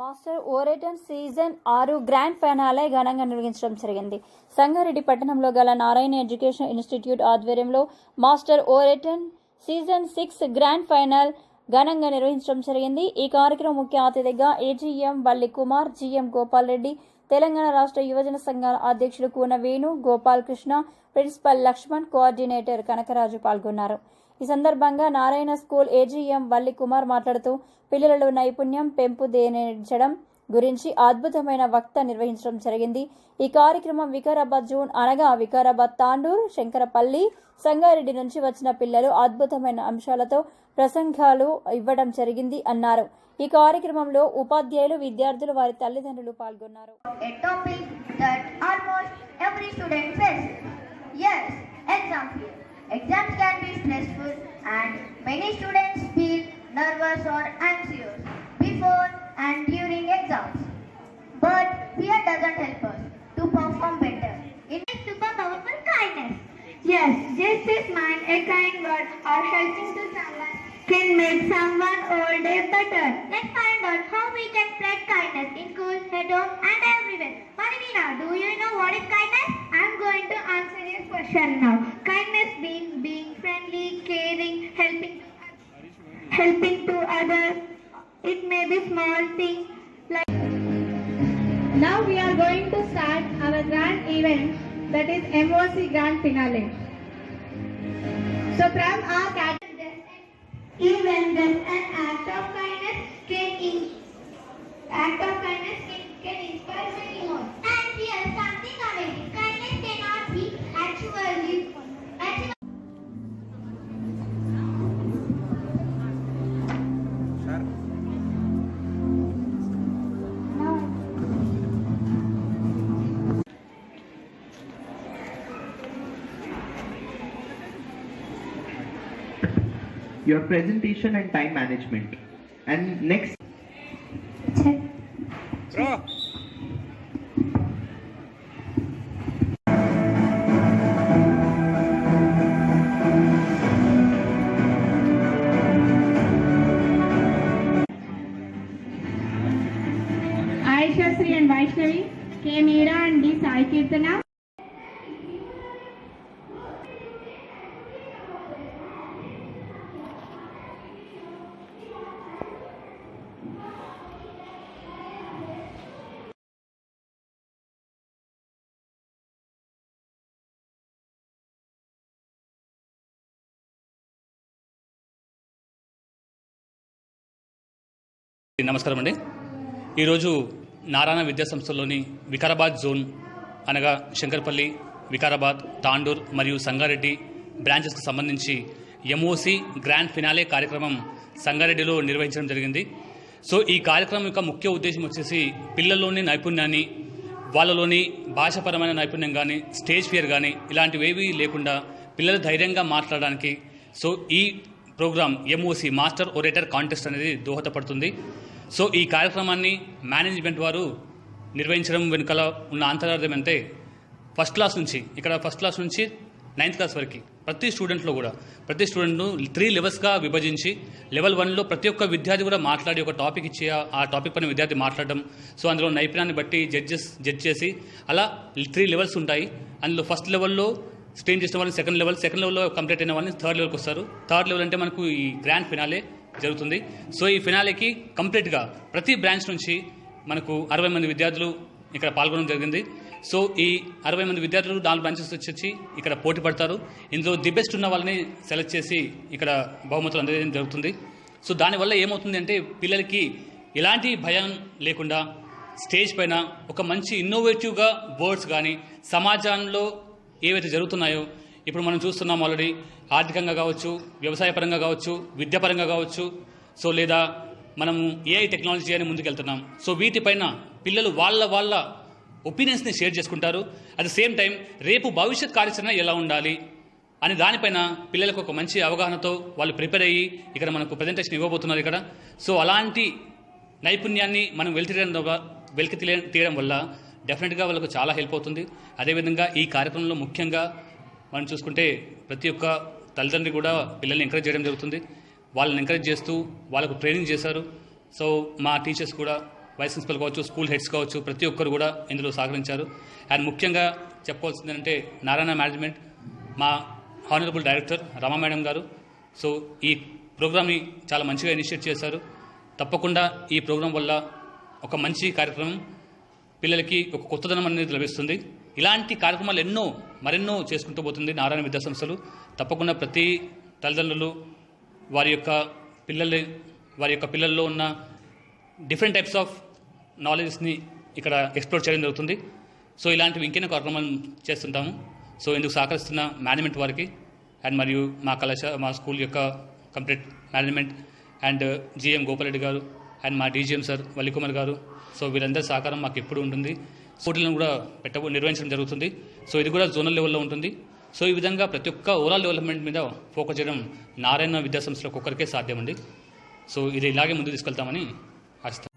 Master orator season ఆరు grand finale ఘనంగా నిర్వహించడం జరిగింది. సంగారెడ్డి పట్టణంలో గల నారాయణ ఎడ్యుకేషన్ ఇన్స్టిట్యూట్ ఆధ్వర్యంలో master orator season six grand final ఘనంగా నిర్వహించడం జరిగింది. ఈ కార్యక్రమం ముఖ్య అతిథిగా ఏజీఎం వల్లి కుమార్ జీఎం గోపాల్ రెడ్డి తెలంగాణ రాష్ట్ర యువజన సంఘాల అధ్యక్షుడు కూన వేణు గోపాల్ కృష్ణ ప్రిన్సిపల్ లక్ష్మణ్ కోఆర్డినేటర్ కనకరాజు పాల్గొన్నారు. ఈ సందర్భంగా నారాయణ స్కూల్ ఏజీఎం వల్లి కుమార్ మాట్లాడుతూ పిల్లలలో నైపుణ్యం పెంపుదేనించడం గురించి అద్భుతమైన వక్త నిర్వహించడం జరిగింది ఈ కార్యక్రమం వికారాబాద్ జూన్ అనగా వికారాబాద్ తాండూర్ శంకరపల్లి సంగారెడ్డి నుంచి వచ్చిన పిల్లలు అద్భుతమైన అంశాలతో ప్రసంగాలు ఇవ్వడం జరిగింది అన్నారు ఈ కార్యక్రమంలో ఉపాధ్యాయులు విద్యార్థులు వారి తల్లిదండ్రులు పాల్గొన్నారు. Yes, exam. Exams can be stressful and many students feel nervous or anxious before and during exams. But fear doesn't help us to perform better. It is super powerful kindness. Yes, just as mind, a kind word or helping to someone can make someone whole day better. Let's find out how we can spread kindness in school, at home, and everywhere. Marina, do you know what is kindness? I'm going to answer your question now. Kindness friendly, caring, helping, helping to others. It may be small thing like. Now we are going to start our grand event that is MOC Grand Finale. So from our category, Even just an act of kindness your presentation and time management. And next, Aisha Sri and Vaishnavi, K. Meera and D. Sai Kirtana. నమస్కారం అండి. ఈరోజు నారాయణ విద్యా సంస్థలోని Vikarabad zone అనగా శంకర్పల్లి వికారాబాద్ తాండూర్ మరియు సంగారెడ్డి బ్రాంచెస్కి సంబంధించి MOC grand finale కార్యక్రమం సంగారెడ్డిలో నిర్వహించడం జరిగింది. సో ఈ కార్యక్రమం యొక్క ముఖ్య ఉద్దేశం వచ్చేసి పిల్లల్లోని నైపుణ్యాన్ని వాళ్ళలోని భాషాపరమైన నైపుణ్యం కానీ స్టేజ్ ఫియర్ కానీ ఇలాంటివేవి లేకుండా పిల్లలు ధైర్యంగా మాట్లాడడానికి సో ఈ program MOC master orator contest అనేది దోహదపడుతుంది. సో ఈ కార్యక్రమాన్ని మేనేజ్మెంట్ వారు నిర్వహించడం వెనుకల ఉన్న అంతరార్థం అంటే ఫస్ట్ క్లాస్ నుంచి ఇక్కడ ఫస్ట్ క్లాస్ నుంచి నైన్త్ క్లాస్ వరకు ప్రతి స్టూడెంట్లో కూడా ప్రతి స్టూడెంట్ను త్రీ లెవెల్స్గా విభజించి లెవెల్ వన్లో ప్రతి ఒక్క విద్యార్థి కూడా మాట్లాడి ఒక టాపిక్ ఇచ్చి ఆ- టాపిక్ పైన విద్యార్థి మాట్లాడడం సో అందులో నైపుణ్యాన్ని బట్టి జడ్జెస్ జడ్జ్ చేసి అలా త్రీ లెవెల్స్ ఉంటాయి. అందులో ఫస్ట్ లెవెల్లో స్ట్రీమ్ చేసిన వాళ్ళని సెకండ్ లెవెల్ సెకండ్ లెవెల్లో కంప్లీట్ అయిన వాళ్ళని థర్డ్ లెవెల్కి వస్తారు. థర్డ్ లెవెల్ అంటే మనకు ఈ గ్రాండ్ ఫినాలే జరుగుతుంది. సో ఈ ఫినాలేకి కంప్లీట్గా ప్రతి బ్రాంచ్ నుంచి మనకు అరవై మంది విద్యార్థులు ఇక్కడ పాల్గొనడం జరిగింది. సో ఈ అరవై మంది విద్యార్థులు నాలుగు బ్రాంచెస్ వచ్చి ఇక్కడ పోటీ పడతారు. ఇందులో ది బెస్ట్ ఉన్న వాళ్ళని సెలెక్ట్ చేసి ఇక్కడ బహుమతులు అందజేయడం జరుగుతుంది. సో దానివల్ల ఏమవుతుంది అంటే పిల్లలకి ఎలాంటి భయం లేకుండా స్టేజ్ పైన ఒక మంచి ఇన్నోవేటివ్గా వర్డ్స్ కానీ సమాజంలో ఏవైతే జరుగుతున్నాయో ఇప్పుడు మనం చూస్తున్నాం ఆల్రెడీ ఆర్థికంగా కావచ్చు వ్యవసాయ పరంగా కావచ్చు విద్యాపరంగా కావచ్చు. సో లేదా మనం ఏఐ టెక్నాలజీ అని ముందుకెళ్తున్నాం. సో వీటిపైన పిల్లలు వాళ్ళ వాళ్ళ ఒపీనియన్స్ని షేర్ చేసుకుంటారు. అట్ ద సేమ్ టైం రేపు భవిష్యత్ కార్యాచరణ ఎలా ఉండాలి అని దానిపైన పిల్లలకు ఒక మంచి అవగాహనతో వాళ్ళు ప్రిపేర్ అయ్యి ఇక్కడ మనకు ప్రజెంటేషన్ ఇవ్వబోతున్నారు ఇక్కడ. సో అలాంటి నైపుణ్యాన్ని మనం వెలికి వెలికి తీయ- తీయడం వల్ల డెఫినెట్గా వాళ్ళకు చాలా హెల్ప్ అవుతుంది. అదేవిధంగా ఈ కార్యక్రమంలో ముఖ్యంగా మనం చూసుకుంటే ప్రతి ఒక్క తల్లిదండ్రి కూడా పిల్లల్ని ఎంకరేజ్ చేయడం జరుగుతుంది. వాళ్ళని ఎంకరేజ్ చేస్తూ వాళ్ళకు ట్రైనింగ్ చేశారు. సో మా టీచర్స్ కూడా వైస్ ప్రిన్సిపల్ కావచ్చు స్కూల్ హెడ్స్ కావచ్చు ప్రతి ఒక్కరు కూడా ఇందులో సహకరించారు. అండ్ ముఖ్యంగా చెప్పవలసింది ఏంటంటే నారాయణ మేనేజ్మెంట్ మా honourable director Rama madam garu. So ఈ ప్రోగ్రామ్ని చాలా మంచిగా ఇనిషియేట్ చేశారు. తప్పకుండా ఈ ప్రోగ్రాం వల్ల ఒక మంచి కార్యక్రమం పిల్లలకి ఒక కొత్తదనం అనేది లభిస్తుంది. ఇలాంటి కార్యక్రమాలు ఎన్నో మరెన్నో చేసుకుంటూ పోతుంది నారాయణ విద్యా సంస్థలు తప్పకుండా ప్రతి తల్లిదండ్రులు వారి యొక్క పిల్లలు వారి యొక్క పిల్లల్లో ఉన్న డిఫరెంట్ టైప్స్ ఆఫ్ నాలెడ్జ్ని ఇక్కడ ఎక్స్ప్లోర్ చేయడం జరుగుతుంది. సో ఇలాంటివి ఇంకెన్నో కార్యక్రమాలు చేస్తుంటాము. సో ఇందుకు సహకరిస్తున్న మేనేజ్మెంట్ వారికి అండ్ మరియు మా కళాశాల మా స్కూల్ యొక్క complete management and GM Gopalreddy garu and మా డీజీఎం సార్ వల్లికుమార్ గారు. సో వీరందరి సహకారం మాకు ఎప్పుడు ఉంటుంది. పోటీలను కూడా పెట్ట నిర్వహించడం జరుగుతుంది. సో ఇది కూడా జోనల్ లెవెల్లో ఉంటుంది. సో ఈ విధంగా ప్రతి ఒక్క ఓవరాల్ డెవలప్మెంట్ మీద ఫోకస్ చేయడం నారాయణ విద్యా ఒక్కొక్కరికే ఒక్కరికే సాధ్యమండి. సో ఇది ఇలాగే ముందు తీసుకెళ్తామని ఆశిస్తాను